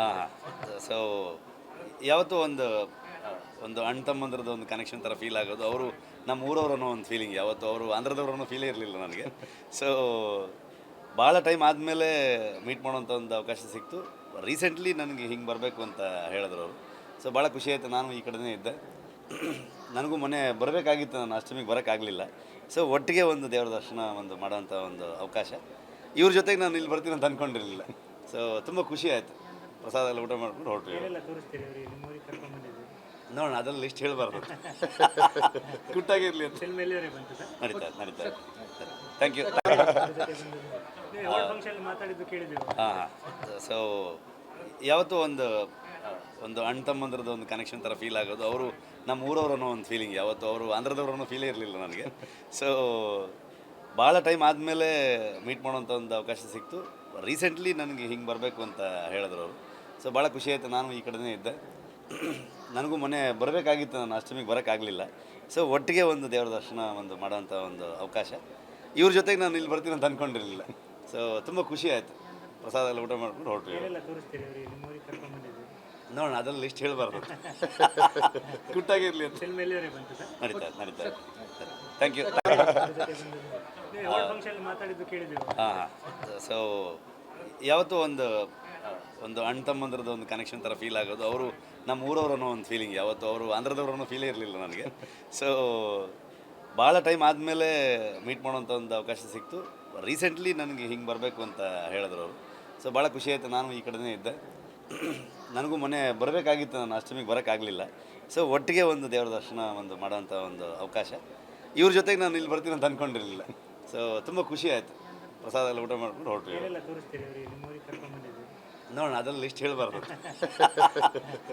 ಹಾಂ ಸೊ ಯಾವತ್ತೂ ಒಂದು ಒಂದು ಅಣ್ಣ ತಮ್ಮಂದ್ರದ್ದು ಒಂದು ಕನೆಕ್ಷನ್ ಥರ ಫೀಲ್ ಆಗೋದು. ಅವರು ನಮ್ಮ ಊರವ್ರನ್ನೋ ಒಂದು ಫೀಲಿಂಗ್ ಯಾವತ್ತು ಅವರು ಆಂಧ್ರದವ್ರು ಅನ್ನೋ ಫೀಲೇ ಇರಲಿಲ್ಲ ನನಗೆ. ಸೊ ಭಾಳ ಟೈಮ್ ಆದಮೇಲೆ ಮೀಟ್ ಮಾಡೋಂಥ ಒಂದು ಅವಕಾಶ ಸಿಕ್ತು. ರೀಸೆಂಟ್ಲಿ ನನಗೆ ಹಿಂಗೆ ಬರಬೇಕು ಅಂತ ಹೇಳಿದ್ರು ಅವರು. ಸೊ ಭಾಳ ಖುಷಿ ಆಯಿತು. ನಾನು ಈ ಕಡೆನೇ ಇದ್ದೆ. ನನಗೂ ಮೊನ್ನೆ ಬರಬೇಕಾಗಿತ್ತು. ನಾನು ಅಷ್ಟಮಿಗೆ ಬರೋಕ್ಕಾಗಲಿಲ್ಲ. ಸೊ ಒಟ್ಟಿಗೆ ಒಂದು ದೇವರ ದರ್ಶನ ಒಂದು ಮಾಡೋಂಥ ಒಂದು ಅವಕಾಶ. ಇವ್ರ ಜೊತೆಗೆ ನಾನು ಇಲ್ಲಿ ಬರ್ತೀನಿ ಅಂತ ಅಂದ್ಕೊಂಡಿರಲಿಲ್ಲ ಸೊ ತುಂಬ ಖುಷಿ ಆಯಿತು. ಪ್ರಸಾದ ಎಲ್ಲ ಊಟ ಮಾಡ್ಕೊಂಡು ಹೊರಟ್ರಿ ನೋಡೋಣ ಅದೆಲ್ಲ ಲಿಸ್ಟ್ ಹೇಳಬಾರ್ದು. ಗುಟ್ಟಾಗಿರಲಿ ಅಂತ. ನಡೀತಾ ನಡೀತಾ ಥ್ಯಾಂಕ್ ಯು ಹಾಂ ಸೊ ಯಾವತ್ತೂ ಒಂದು ಒಂದು ಅಣ್ಣ ತಮ್ಮಂದ್ರದ್ದು ಒಂದು ಕನೆಕ್ಷನ್ ಥರ ಫೀಲ್ ಆಗೋದು. ಅವರು ನಮ್ಮ ಊರವ್ರನ್ನೋ ಒಂದು ಫೀಲಿಂಗ್ ಯಾವತ್ತು. ಅವರು ಆಂಧ್ರದವ್ರು ಅನ್ನೋ ಫೀಲೇ ಇರಲಿಲ್ಲ ನನಗೆ. ಸೊ ಭಾಳ ಟೈಮ್ ಆದಮೇಲೆ ಮೀಟ್ ಮಾಡೋಂಥ ಒಂದು ಅವಕಾಶ ಸಿಕ್ತು. ರೀಸೆಂಟ್ಲಿ ನನಗೆ ಹಿಂಗೆ ಬರಬೇಕು ಅಂತ ಹೇಳಿದ್ರು ಅವರು. ಸೊ ಭಾಳ ಖುಷಿ ಆಯಿತು, ನಾನು ಈ ಕಡೆನೇ ಇದ್ದೆ. ನನಗೂ ಮೊನ್ನೆ ಬರಬೇಕಾಗಿತ್ತು, ನಾನು ಅಷ್ಟಮಿಗೆ ಬರೋಕ್ಕಾಗಲಿಲ್ಲ. ಸೊ ಒಟ್ಟಿಗೆ ಒಂದು ದೇವರ ದರ್ಶನ ಒಂದು ಮಾಡೋಂಥ ಒಂದು ಅವಕಾಶ. ಇವ್ರ ಜೊತೆಗೆ ನಾನು ಇಲ್ಲಿ ಬರ್ತೀನಿ ಅಂತ ಅಂದ್ಕೊಂಡಿರಲಿಲ್ಲ ಸೊ ತುಂಬ ಖುಷಿ ಆಯಿತು. ಪ್ರಸಾದ ಎಲ್ಲ ಊಟ ಮಾಡ್ಕೊಂಡು ಹೊರಟ್ವಿ ನೋಡೋಣ ಅದ್ರಲ್ಲಿ ಲಿಸ್ಟ್ ಹೇಳಬಾರ್ದು. ಗುಟ್ಟಾಗಿರಲಿ ಅಂತ. ನಡೀತಾರೆ ಎಲ್ಲಿವರೆಗೆ ಬಂತು ಸರ್. ನಡೀತಾ ನಡೀತಾ ಥ್ಯಾಂಕ್ ಯು ಹಾಂ ಸೊ ಯಾವತ್ತೂ ಒಂದು ಒಂದು ಅಣ್ಣ ತಮ್ಮಂದ್ರದ್ದು ಒಂದು ಕನೆಕ್ಷನ್ ಥರ ಫೀಲ್ ಆಗೋದು. ಅವರು ನಮ್ಮ ಊರವ್ರನ್ನೋ ಒಂದು ಫೀಲಿಂಗ್ ಯಾವತ್ತು ಅವರು ಆಂಧ್ರದವ್ರನ್ನೋ ಫೀಲೇ ಇರಲಿಲ್ಲ ನನಗೆ. ಸೊ ಭಾಳ ಟೈಮ್ ಆದಮೇಲೆ ಮೀಟ್ ಮಾಡೋಂಥ ಒಂದು ಅವಕಾಶ ಸಿಕ್ತು. ರೀಸೆಂಟ್ಲಿ ನನಗೆ ಹಿಂಗೆ ಬರಬೇಕು ಅಂತ ಹೇಳಿದ್ರು ಅವರು. ಸೊ ಭಾಳ ಖುಷಿ ಆಯಿತು. ನಾನು ಈ ಕಡೆನೇ ಇದ್ದೆ. ನನಗೂ ಮೊನ್ನೆ ಬರಬೇಕಾಗಿತ್ತು ನಾನು ಅಷ್ಟಮಿಗೆ ಬರೋಕ್ಕಾಗಲಿಲ್ಲ. ಸೊ ಒಟ್ಟಿಗೆ ಒಂದು ದೇವರ ದರ್ಶನ ಒಂದು ಮಾಡೋಂಥ ಒಂದು ಅವಕಾಶ. ಇವ್ರ ಜೊತೆಗೆ ನಾನು ಇಲ್ಲಿ ಬರ್ತೀನಿ ಅಂತ ಅಂದ್ಕೊಂಡಿರಲಿಲ್ಲ ಸೊ ತುಂಬ ಖುಷಿ ಆಯಿತು. ಪ್ರಸಾದ ಎಲ್ಲ ಊಟ ಮಾಡ್ಕೊಂಡು ಹೊರಟ್ರಿ ನೋಡೋಣ ಅದೆಲ್ಲ ಲಿಸ್ಟ್ ಹೇಳಬಾರ್ದು.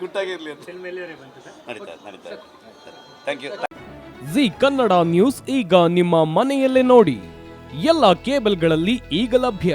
ಗುಟ್ಟಾಗಿರಲಿ ಅಂತ. ನಡೀತಾ ನಡೀತಾ thank you Zee Kannada news ಈಗ ನಿಮ್ಮ ಮನೆಯಲ್ಲೇ ನೋಡಿ. ಎಲ್ಲ ಕೇಬಲ್ಗಳಲ್ಲಿ ಈಗ ಲಭ್ಯ.